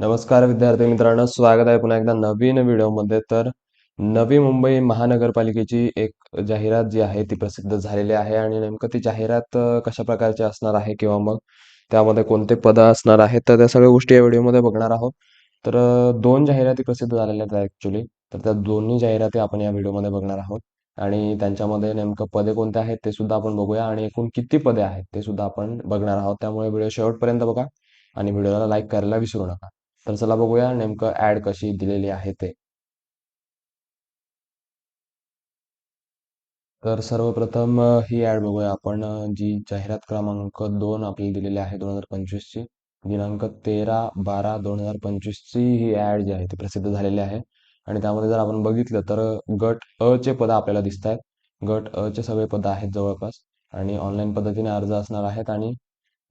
नमस्कार विद्यार्थी मित्रांनो स्वागत आहे पुन्हा एकदा नवीन व्हिडिओमध्ये. तर नवी मुंबई महानगरपालिकेची एक जाहिरात जी आहे ती प्रसिद्ध झालेली आहे आणि नेमकं ती जाहिरात कशा प्रकारची असणार आहे किंवा मग त्यामध्ये कोणते पद असणार आहेत तर त्या सगळ्या गोष्टी या व्हिडिओमध्ये बघणार आहोत. तर दोन जाहिराती प्रसिद्ध झालेल्या आहेत ॲक्च्युली तर त्या दोन्ही जाहिराती आपण या व्हिडिओमध्ये बघणार आहोत. आणि त्यांच्यामध्ये नेमकं पदे कोणते आहेत ते सुद्धा आपण बघूया आणि एकूण किती पदे आहेत ते सुद्धा आपण बघणार आहोत. त्यामुळे व्हिडिओ शेवटपर्यंत बघा आणि व्हिडिओला लाईक करायला विसरू नका. तर चला बघूया नेमकं ऍड कशी दिलेली आहे ते. तर सर्वप्रथम ही ऍड बघूया आपण जी जाहिरात क्रमांक दोन आपल्याला दिलेली आहे दोन हजार पंचवीसची दिनांक तेरा बारा दोन हजार पंचवीसची ही ऍड जी आहे ती प्रसिद्ध झालेली आहे. आणि त्यामध्ये जर आपण बघितलं तर गट अ चे पदं आपल्याला दिसत आहेत. गट अ चे सगळे पदं आहेत जवळपास. आणि ऑनलाईन पद्धतीने अर्ज असणार आहेत. आणि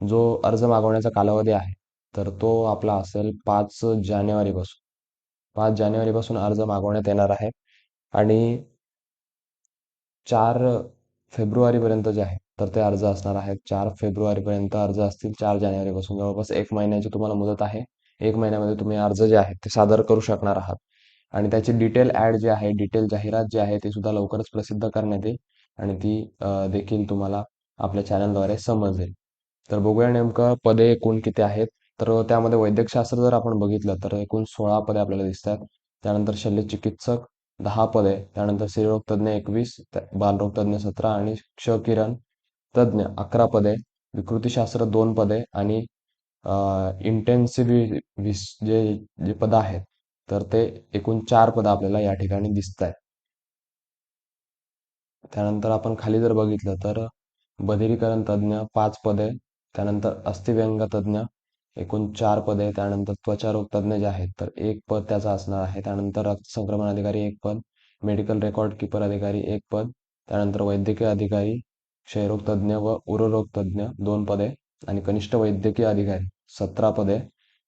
जो अर्ज मागवण्याचा कालावधी आहे तर तो आपला असेल पाच जानेवारीपासून. पाच जानेवारीपासून अर्ज मागवण्यात येणार आहे. आणि चार फेब्रुवारीपर्यंत जे आहे तर ते अर्ज असणार आहेत चार फेब्रुवारीपर्यंत अर्ज असतील चार जानेवारीपासून. जवळपास एक महिन्याची तुम्हाला मुदत आहे. एक महिन्यामध्ये तुम्ही अर्ज जे आहेत ते सादर करू शकणार आहात. आणि त्याची डिटेल ॲड जे आहे डिटेल जाहिरात जी आहे ती सुद्धा लवकरच प्रसिद्ध करण्यात येईल. आणि ती देखील तुम्हाला आपल्या चॅनलद्वारे समजेल. तर बघूया नेमकं पदे एकूण किती आहेत. तर त्यामध्ये वैद्यकशास्त्र जर आपण बघितलं तर एकूण सोळा पदे आपल्याला दिसतात. त्यानंतर शल्यचिकित्सक दहा पदे त्यानंतर स्त्रीरोग तज्ज्ञ एकवीस बालरोग तज्ज्ञ सतरा आणि क्षकिरण तज्ज्ञ अकरा पदे विकृतीशास्त्र दोन पदे आणि इंटेन्सिव्ह जे जे पदं आहेत तर ते एकूण चार पदं आपल्याला या ठिकाणी दिसत आहेत त्यानंतर आपण खाली जर बघितलं तर बधिरीकरण तज्ज्ञ पाच पदे त्यानंतर अस्थिव्यंग तज्ज्ञ एकूण चार पदे त्यानंतर त्वचारोग तज्ज्ञ जे आहेत तर एक पद त्याचं असणार आहे. त्यानंतर रक्त संक्रमण अधिकारी एक पद मेडिकल रेकॉर्ड कीपर अधिकारी एक पद त्यानंतर वैद्यकीय अधिकारी क्षयरोग तज्ज्ञ व उररोग तज्ज्ञ दोन पदे आणि कनिष्ठ वैद्यकीय अधिकारी सतरा पदे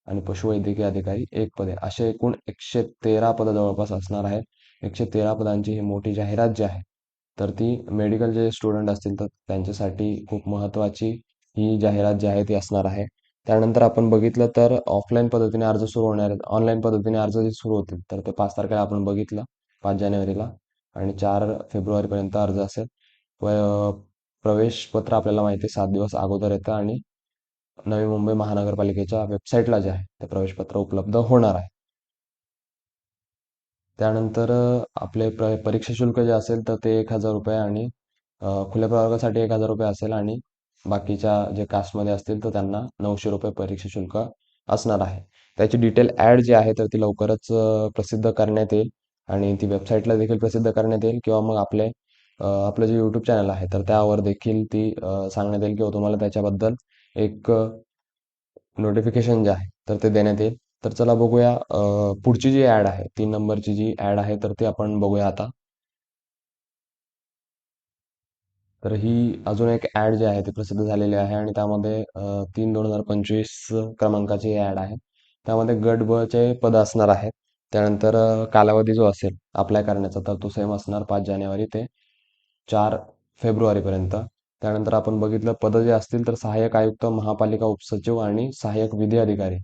आणि पशुवैद्यकीय अधिकारी एक पदे. असे एकूण एकशे तेरा पदं जवळपास असणार आहेत. एकशे तेरा पदांची ही मोठी जाहिरात जी आहे तर ती मेडिकल जे स्टुडंट असतील तर त्यांच्यासाठी खूप महत्त्वाची ही जाहिरात जी आहे ती असणार आहे. त्यानंतर आपण बघितलं तर ऑफलाईन पद्धतीने अर्ज सुरू होणार आहेत. ऑनलाईन पद्धतीने अर्ज जे सुरू होतील तर ते पाच तारखेला आपण बघितलं पाच जानेवारीला. आणि चार फेब्रुवारीपर्यंत अर्ज असेल. प्रवेश पत्र आपल्याला माहिती आहे सात दिवस अगोदर येतं. आणि नवी मुंबई महानगरपालिकेच्या वेबसाईटला जे आहे ते प्रवेशपत्र उपलब्ध होणार आहे. त्यानंतर आपले प्र परीक्षा शुल्क जे असेल तर ते एक हजार रुपये आणि खुल्या प्रवर्गासाठी एक हजार रुपये असेल. आणि बाकीच्या जे कास्टमध्ये असतील तर त्यांना नऊशे रुपये परीक्षा शुल्क असणार आहे. त्याची डिटेल ॲड जी आहे तर ती लवकरच प्रसिद्ध करण्यात येईल आणि ती वेबसाईटला देखील प्रसिद्ध करण्यात येईल किंवा मग आपले आपलं जे यूट्यूब चॅनल आहे तर त्यावर देखील ती सांगण्यात येईल किंवा तुम्हाला त्याच्याबद्दल एक नोटिफिकेशन जे आहे तर ते देण्यात येईल. तर चला बघूया पुढची जी ॲड आहे तीन नंबरची जी ॲड आहे तर ती आपण बघूया आता. तर ही अजून एक ॲड जी आहे ती प्रसिद्ध झालेली आहे आणि त्यामध्ये तीन दोन हजार पंचवीस क्रमांकाची ॲड आहे. त्यामध्ये गट ब चे पद असणार आहेत त्यानंतर कालावधी जो असेल अप्लाय करण्याचा तर तो सेम असणार पाच जानेवारी ते चार फेब्रुवारीपर्यंत. त्यानंतर आपण बघितलं पदं जे असतील तर सहाय्यक आयुक्त महापालिका उपसचिव आणि सहाय्यक विधी अधिकारी.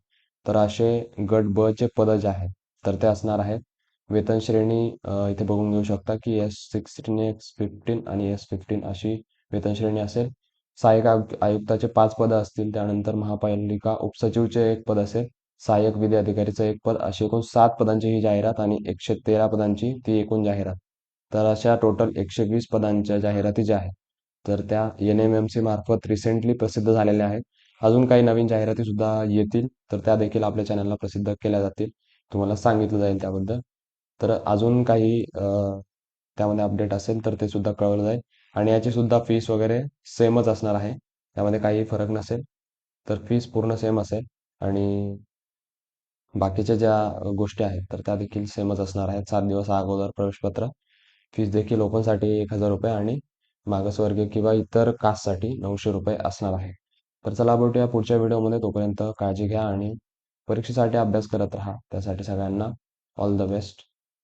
तर असे गट ब चे पदं जे आहेत तर ते असणार आहेत वेतन श्रेणी इथे बघून घेऊ शकता की एस सिक्स्टीन एस फिफ्टीन आणि एस फिफ्टीन अशी वेतन श्रेणी असेल. सहाय्यक आयुक्ताचे पाच पदं असतील त्यानंतर महापालिका उपसचिवचे एक पद असेल सहाय्यक विधी अधिकारीचं एक पद अशी एकूण सात पदांची ही जाहिरात आणि एकशे तेरा पदांची ती एकूण जाहिरात. तर अशा टोटल एकशे वीस पदांच्या जाहिराती ज्या आहेत तर त्या एन एम एम सी मार्फत रिसेंटली प्रसिद्ध झालेल्या आहेत. अजून काही नवीन जाहिराती सुद्धा येतील तर त्या देखील आपल्या चॅनलला प्रसिद्ध केल्या जातील. तुम्हाला सांगितलं जाईल त्याबद्दल. तर अजून काही त्यामध्ये अपडेट असेल तर ते सुद्धा कळवलं जाईल. आणि याची सुद्धा फीस वगैरे सेमच असणार आहे. त्यामध्ये काही फरक नसेल. तर फीस पूर्ण सेम असेल. आणि बाकीच्या ज्या गोष्टी आहेत तर त्या देखील सेमच असणार आहेत. सात दिवस अगोदर प्रवेशपत्र. फीस देखील ओपनसाठी एक हजार रुपये आणि मागासवर्गीय किंवा इतर कास्टसाठी नऊशे रुपये असणार आहे. तर चला भेटूया पुढच्या व्हिडिओमध्ये. तोपर्यंत काळजी घ्या आणि परीक्षेसाठी अभ्यास करत राहा. त्यासाठी सगळ्यांना ऑल द बेस्ट